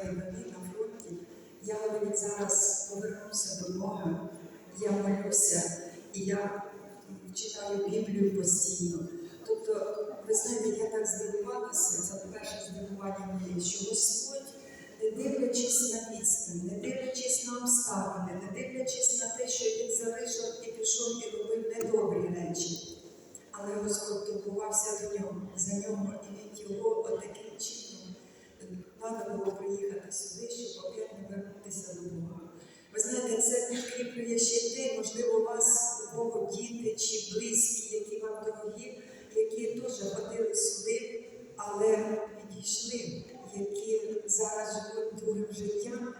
передовій на фронті. Я говорить, зараз повернуся до Бога, я молюся і я читаю Біблію постійно. Тобто, ви знаєте, я так здивувалася, це перше здивування моє, що Господь, не дивлячись на відстань, не дивлячись на обставини, не дивлячись на те, що він залишив і пішов і робив недобрі речі. Але Господь турбувався за нього, за нього, і він його отаким чином треба було приїхати сюди, щоб опять не вернутися до Бога. Ви знаєте, це підкріплює ще й те, можливо, у вас у Бога діти чи близькі, які вам дорогі, які теж ходили сюди, але підійшли, які зараз живуть другим життям.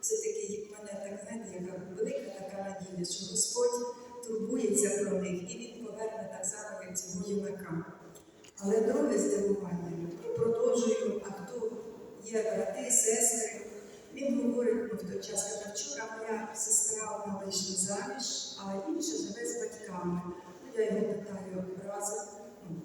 Все-таки в мене так знаєте, яка велика така надія, що Господь турбується про них і Він поверне так само, як цього юнака. Але друге здивування, продовжую, є брати, сестри, він говорить, ну, в той час, коли вчора моя сестра вийшла заміж, а інша живе з батьками. Ну, Я його питаю разом, ну,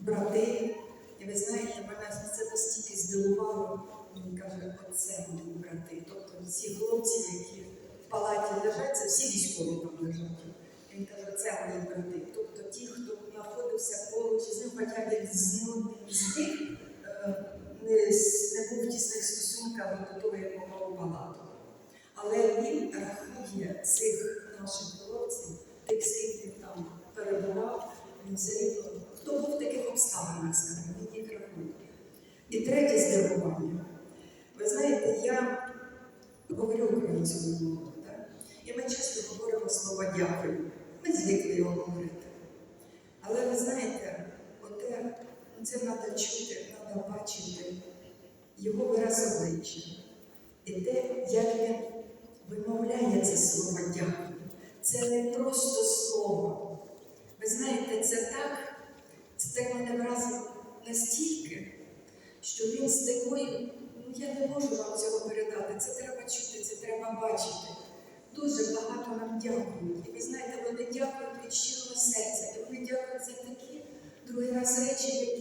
брати. І ви знаєте, мене це настільки здивувало. Він каже, оце мої брати. Тобто всі хлопці, які в палаті лежать, це всі військові там лежать. Він каже, це мої брати. Тобто ті, хто знаходився поруч з ним, хоча він з ним з них не, був в тісних стосунках до того, як мав палату. Але він рахує цих наших хлопців, тих, з він там перебував, він все рівно, хто був в таких обставинах, скажімо, він їх рахує. І третє здивування. Ви знаєте, я говорю українською мовою, і ми часто говоримо слово дякую. Ми звикли його говорити. Але ви знаєте, це треба чути, треба бачити його вираз обличчя. І те, як він вимовляє це слово дякую. Це не просто слово. Ви знаєте, це так, це так мене вразило настільки, що він з такою, ну я не можу вам цього передати. Це треба чути, це треба бачити. Дуже багато нам дякують. І ви знаєте, вони дякують від щирого серця. І вони дякують за такі другий раз речі, які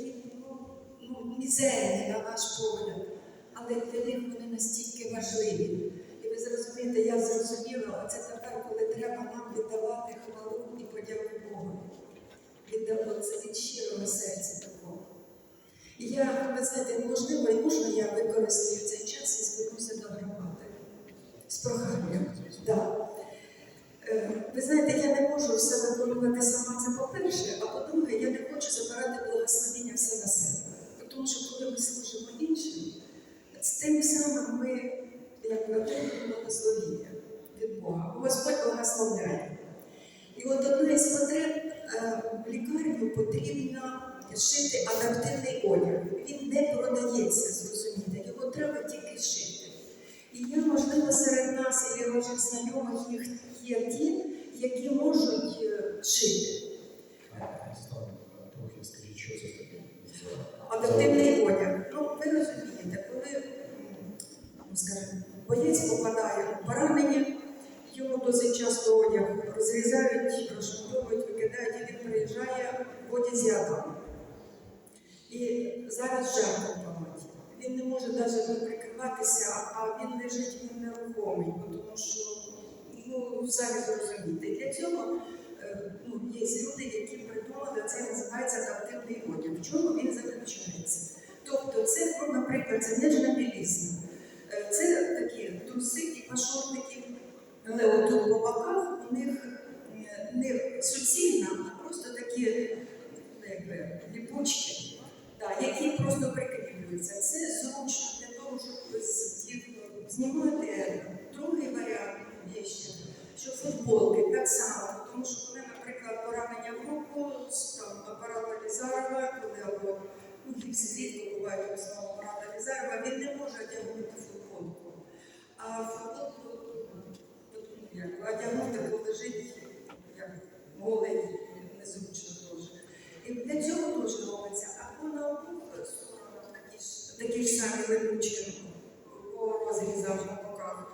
мізерні на наш погляд. Але для них вони настільки важливі. І ви зрозумієте, я зрозуміла, оце тепер, коли треба нам віддавати хвалу і подяку Богу. Віддавати це від щирого серця такого. І я, ви знаєте, можливо, і можна я використаю цей час і звернуся до громади з проханням. Да. Е, Ви знаєте, я не можу все виконувати сама це по-перше, а по-друге, я не хочу забирати благословення все на себе. Тому що коли ми служимо іншим, з тим самим ми як отримуємо благословення від Бога. Господь благословляє. І от одна із потреб е, в лікарню потрібно шити адаптивний одяг. Він не продається, зрозумієте, його треба тільки шити. І я, можливо, серед нас і ваших знайомих є ті, які можуть е, це таке? Адаптивний одяг. Ну, ви розумієте, коли, скажімо, боєць попадає у поранення, йому досить часто одяг розрізають, розшантовують, викидають, і він приїжджає в одязі Адама. І зараз жарко в. Він не може навіть прикриватися, а він лежить нерухомий, самі зрозумієте. Для цього е, ну, є люди, які придумали, це називається адаптивний одяг. В чому він заключається? Тобто, це, ну, наприклад, це нижня білізна. Е, Це такі труси, типа шортики, але отут по боках у них е, не суцільна, а просто такі ну, якби, ліпучки, да, які просто прикріплюються. Це зручно для того, щоб з- їх знімати. Другий варіант є що футболки так само, тому що коли, наприклад, поранення в руку, там апарат Лізарова, коли або ну, рідко бувають в основному апарата Лізарова, він не може одягнути футболку. А футболку ну, одягнути, бо лежить як голий, незручно теж. І для цього теж робиться. Або на обох сторонах такі ж самі липучки по розрізах на боках.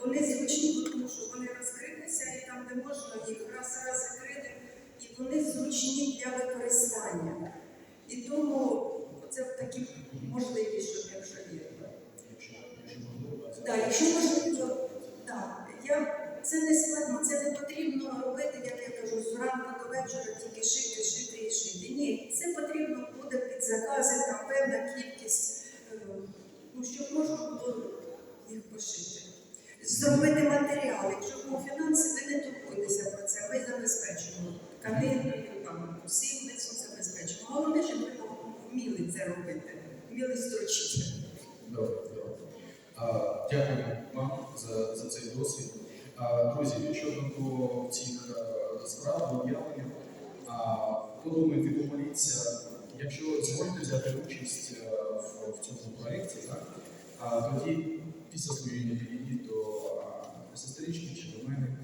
Вони зручні, тому що вони розкрилися і там, де можна їх раз-раз закрити, і вони зручні для використання. І тому це такі можливі, що якщо є. Якщо заохочувати тільки шити, шити і шити. Ні, це потрібно буде під закази, там певна кількість, е, ну, щоб можна було їх пошити. Зробити матеріал, якщо по фінанси, ви не турбуйтеся про це, ви забезпечимо. Тканиною, там, усім, симвицю забезпечимо. Головне, щоб ви вміли це робити, вміли строчити. Добре, добре. Дякую вам за, за цей досвід. А, Друзі, щодо до цих справ, об'явлень, а, подумайте, помоліться. Якщо зможете взяти участь е, в, цьому проєкті, тоді після служіння підійдіть до сестрички чи до мене,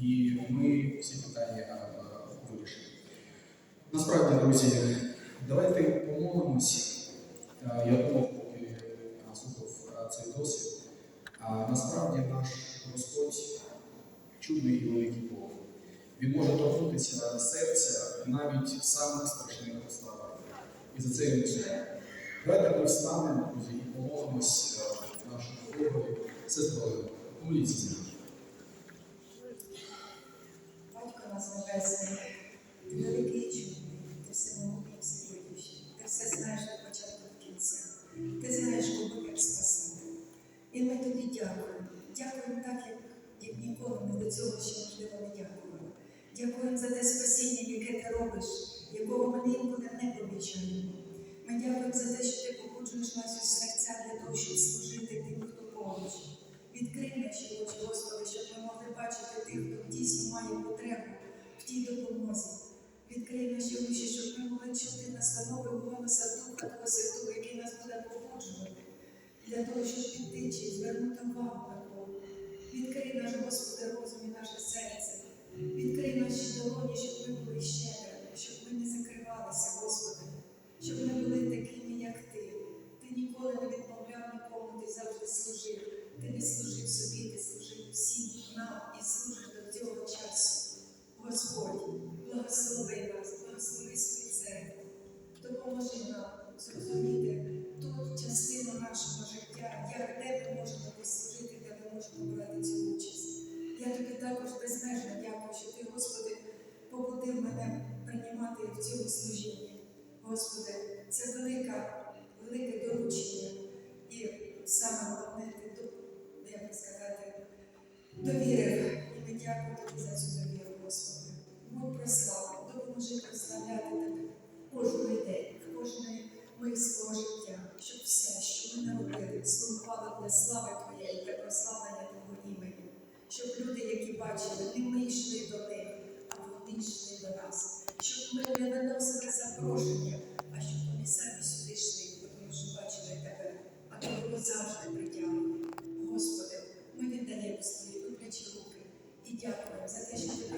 і ми всі питання вирішимо. Насправді, друзі, давайте помолимось. Е, Я думав, поки слухав цей досвід. Насправді наш Господь чудний і великий. Він може торкнутися на серця навіть самих страшних обставинах. І за це він сує. Давайте ми встанемо, друзі, і помолимось е, нашому Богові, сестрою. Помоліться з нами. Батько нас небесний, великий і Дякуємо за те спасіння, яке ти робиш, якого ми інколи не помічаємо. Ми дякуємо за те, що ти побуджуєш нас у серця для того, щоб служити тим, хто поруч. Відкрий наші очі, Господи, щоб ми могли бачити тих, хто дійсно має потребу в тій допомозі. Відкрий наші очі, щоб ми могли чути настанови голоса Духа Твого Святого, який нас буде побуджувати, для того, щоб піти чи звернути увагу на Бога. Відкрий наш Господи розум і наше серце. Відкрий наші долоні, щоб ми були щедрими, щоб ми не закривалися, Господи, щоб ми були такими, як Ти. Ти ніколи не відмовляв нікому, ти завжди служив. Ти не служив собі, ти служив всім нам і служиш до цього часу. Господь, благослови нас, благослови свою церкву, допоможи нам зрозуміти ту частину нашого життя, як де Господи, це велика, велике доручення. І саме головне, ти як сказати, довірив. І ми дякуємо тобі за цю довіру, Господи. Будь прославлений, допоможи прославляти тебе кожної день, кожної мить свого життя, щоб все, що ми наробили, слугувало для слави Твоєї, для прославлення Твого імені. Щоб люди, які бачили, не ми йшли до них, а вони йшли до нас щоб ми не наносили запрошення, а щоб вони самі сюди йшли, тому що бачили тебе, а то було завжди притягнені. Господи, ми віддаємо свої обличчя руки і дякуємо за те, що ти